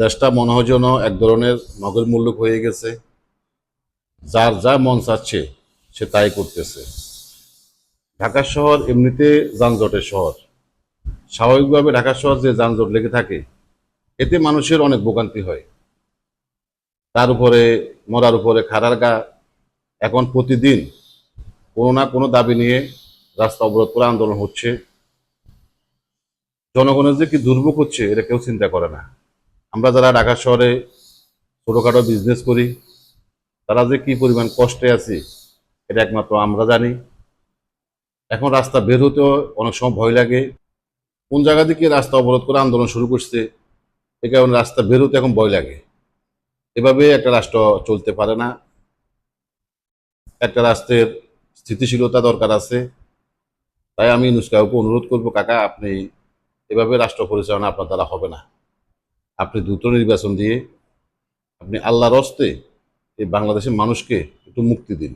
দেশটা মনে হয় যেন এক ধরনের নগর মূল্যক হয়ে গেছে। যার যা মন চাচ্ছে, সে তাই করতেছে। ঢাকা শহর এমনিতে যানজটের শহর। স্বাভাবিকভাবে ঢাকা শহর যে যানজট লেগে থাকে, এতে মানুষের অনেক ভোগান্তি হয়। তার উপরে, মরার উপরে খাড়ার গা। এখন প্রতিদিন কোনো না কোনো দাবি নিয়ে রাস্তা অবরোধ করে আন্দোলন হচ্ছে। জনগণের যে কি দুর্ভোগ হচ্ছে, এটা কেউ চিন্তা করে না। আমরা যারা ঢাকা শহরে ছোটোখাটো বিজনেস করি, তারা যে কি পরিমাণ কষ্টে আছি, এটা একমাত্র আমরা জানি। এখন রাস্তা বের হতেও অনেক সময় ভয় লাগে। কোন জায়গা থেকে রাস্তা অবরোধ করে আন্দোলন শুরু করছে, এ কারণে রাস্তা বের হতে এখন ভয় লাগে। এভাবে একটা রাষ্ট্র চলতে পারে না। একটা রাষ্ট্রের স্থিতিশীলতা দরকার আছে। তাই আমি নুসকাউকে অনুরোধ করব, কাকা, আপনি এভাবে রাষ্ট্র পরিচালনা আপনার দ্বারা হবে না। আপনি দ্রুত নির্বাচন দিয়ে আপনি আল্লাহর অস্তে এই বাংলাদেশের মানুষকে একটু মুক্তি দিন।